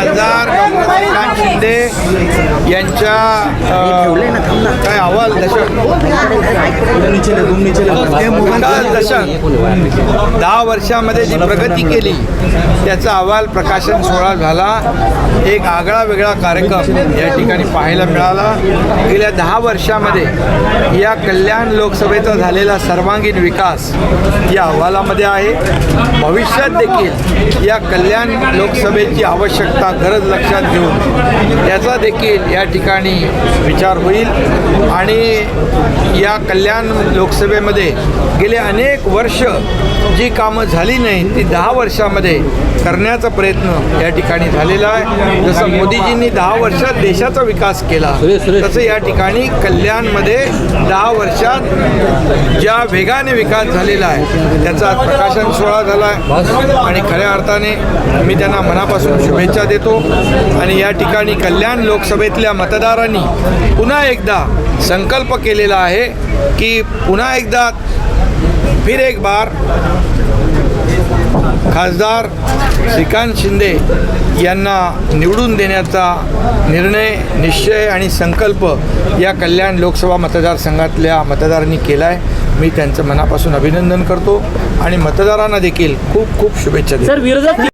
खासदार डॉक्टर शिंदे यांच्या काय अहवाल? दशक दशक दहा वर्षामध्ये जी प्रगती केली त्याचा अहवाल प्रकाशन सोहळा झाला. एक आगळा वेगळा कार्यक्रम या ठिकाणी पाहायला मिळाला. गेल्या दहा वर्षामध्ये या कल्याण लोकसभेचा झालेला सर्वांगीण विकास या अहवालामध्ये आहे. भविष्यात देखील या कल्याण लोकसभेची आवश्यकता गरज लक्षात घेऊन त्याचा देखील या ठिकाणी विचार होईल. आणि या कल्याण लोकसभेमध्ये गेले अनेक वर्ष जी कामं झाली नाही ती दहा वर्षामध्ये करण्याचा प्रयत्न या ठिकाणी झालेला आहे. जसं मोदीजींनी दहा वर्षात देशाचा विकास केला तसं या ठिकाणी कल्याणमध्ये दहा वर्षात ज्या वेगाने विकास झालेला आहे त्याचा प्रकाशन सोहळा झाला आहे. आणि खऱ्या अर्थाने मी त्यांना मनापासून शुभेच्छा देतो. आणि या ठिकाणी कल्याण लोकसभेतल्या मतदारांनी पुन्हा एकदा संकल्प केलेला आहे की पुन्हा एकदा फिर एक बार। खासदार श्रीकांत शिंदे यांना निवडून देण्याचा निर्णय निश्चय आणि संकल्प या कल्याण लोकसभा मतदारसंघातल्या मतदारांनी केला आहे मी त्यांचं मनापासून अभिनंदन करतो आणि मतदारांना देखील खूप खूप शुभेच्छा देतो. सर विरोधात